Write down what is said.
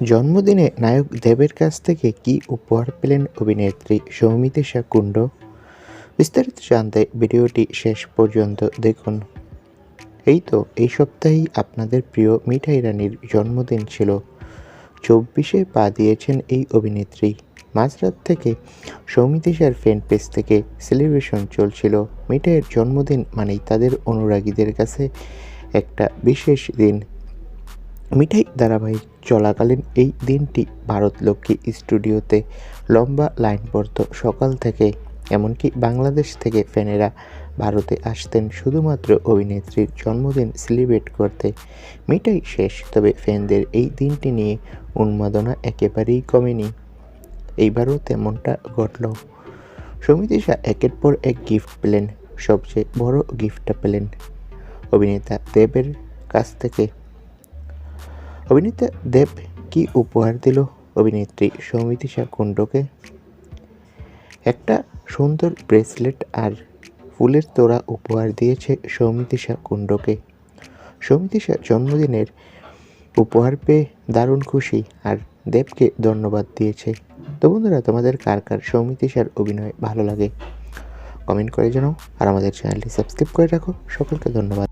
জন্মদিনে নায়ক দেবের কাছ থেকে কি উপহার পেলেন অভিনেত্রী সৌমিত্রিষা কুণ্ড বিস্তারিত জানতে ভিডিওটি শেষ পর্যন্ত দেখুন। এই তো, এই সপ্তাহেই আপনাদের প্রিয় মিঠাই রানীর জন্মদিন ছিল। চব্বিশে পা দিয়েছেন এই অভিনেত্রী। মাঝরাত থেকে সৌমিত্রিষার ফ্যান পেজ থেকে সেলিব্রেশন চলছিল। মিঠাইয়ের জন্মদিন মানেই তাদের অনুরাগীদের কাছে একটা বিশেষ দিন। মিঠাই ধারাবাহিক চলাকালীন এই দিনটি ভারত লক্ষ্মী স্টুডিওতে লম্বা লাইন পড়ত সকাল থেকে, এমনকি বাংলাদেশ থেকে ফ্যানেরা ভারতে আসতেন শুধুমাত্র অভিনেত্রীর জন্মদিন সেলিব্রেট করতে। মিঠাই শেষ, তবে ফ্যানদের এই দিনটি নিয়ে উন্মাদনা একেবারেই কমেনি। এইবারও তেমনটা ঘটল। সমিতিশা একের পর এক গিফট পেলেন, সবচেয়ে বড় গিফটটা পেলেন অভিনেতা দেবের কাছ থেকে। অভিনেতা দেব কি উপহার দিল অভিনেত্রী সৌমিতিশা কুণ্ডকে একটা সুন্দর ব্রেসলেট আর ফুলের তোড়া উপহার দিয়েছে সৌমিতিশা কুণ্ডকে সৌমিতিশা জন্মদিনের উপহার পেয়ে দারুণ খুশি আর দেবকে ধন্যবাদ দিয়েছে। তো বন্ধুরা, তোমাদের কার কার সৌমিতিশার অভিনয় ভালো লাগে? কমেন্ট করে জানাও আর আমাদের চ্যানেলটি সাবস্ক্রাইব করে রাখো। সকলকে ধন্যবাদ।